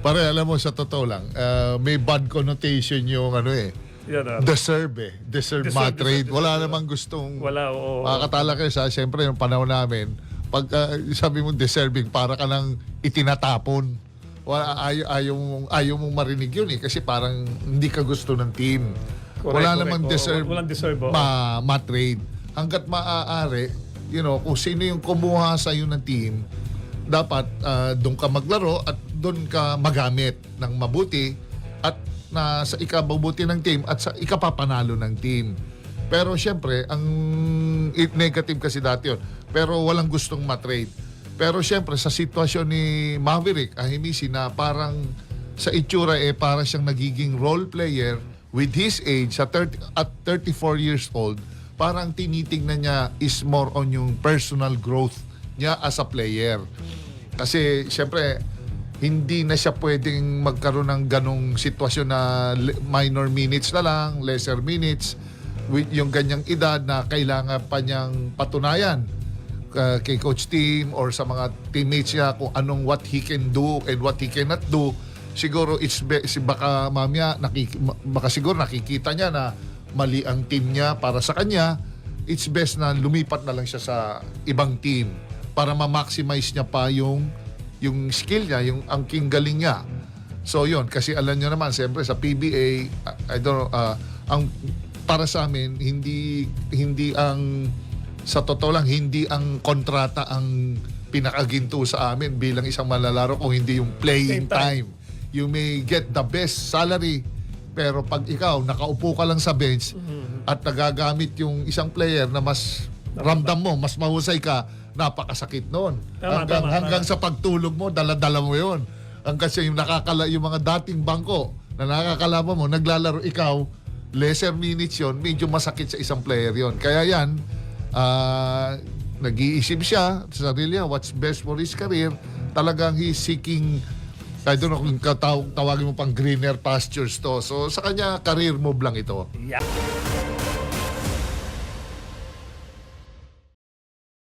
Pare, alam mo, sa totoo lang, uh, may bad connotation yung ano eh. Yan, ah. Deserve eh. Deserve, Deserve, matrade. deserve, Wala deserve. namang gustong... Wala, oo. Makakatala kayo sa, siyempre, yung panahon namin, pag ah, sabi mo deserving, para ka lang itinatapon. Wala, ayaw, ayaw, mong, ayaw mong marinig yun eh, kasi parang hindi ka gusto ng team. Correct, Wala correct. namang deserve, walang deserve, oo. ma, ma-trade. Hanggat maaari, you know, kung sino yung kumuha sa iyo ng team, dapat ah, doon ka maglaro at doon ka magamit ng mabuti at na sa ikabubuti ng team at sa ikapapanalo ng team. Pero syempre, ang negative kasi dati yun. Pero walang gustong matrade. Pero syempre, sa sitwasyon ni Maverick Ahimisi na parang sa itsura eh para siyang nagiging role player with his age sa 30, at 34 years old, parang tinitingnan niya is more on yung personal growth niya as a player. Kasi syempre, hindi na siya pwedeng magkaroon ng ganong sitwasyon na minor minutes na lang, lesser minutes, with yung ganyang edad na kailangan pa niyang patunayan uh, kay coach team or sa mga teammates niya kung anong what he can do and what he cannot do. Siguro it's si baka mamaya nakik, baka siguro nakikita niya na mali ang team niya para sa kanya. It's best na lumipat na lang siya sa ibang team para ma-maximize niya pa yung yung skill niya, yung ang king galing niya. So yun, kasi alam niyo naman, siyempre sa PBA, I don't know, uh, ang para sa amin, hindi hindi ang sa totoo lang, hindi ang kontrata ang pinakaginto sa amin bilang isang malalaro kung hindi yung playing time. time. You may get the best salary, pero pag ikaw, nakaupo ka lang sa bench at nagagamit yung isang player na mas ramdam mo, mas mahusay ka, napakasakit noon. Tama, hanggang tama, hanggang sa pagtulog mo, dala-dala mo yon. Ang kasi yung nakakala yung mga dating bangko na nakakalaban mo, naglalaro ikaw, lesser minutes yon, medyo masakit sa isang player yon. Kaya yan, ah, nag-iisip siya sa sarili niya, what's best for his career. Talagang he's seeking I don't know kung tawagin mo pang greener pastures to. So sa kanya, career move lang ito. Yeah.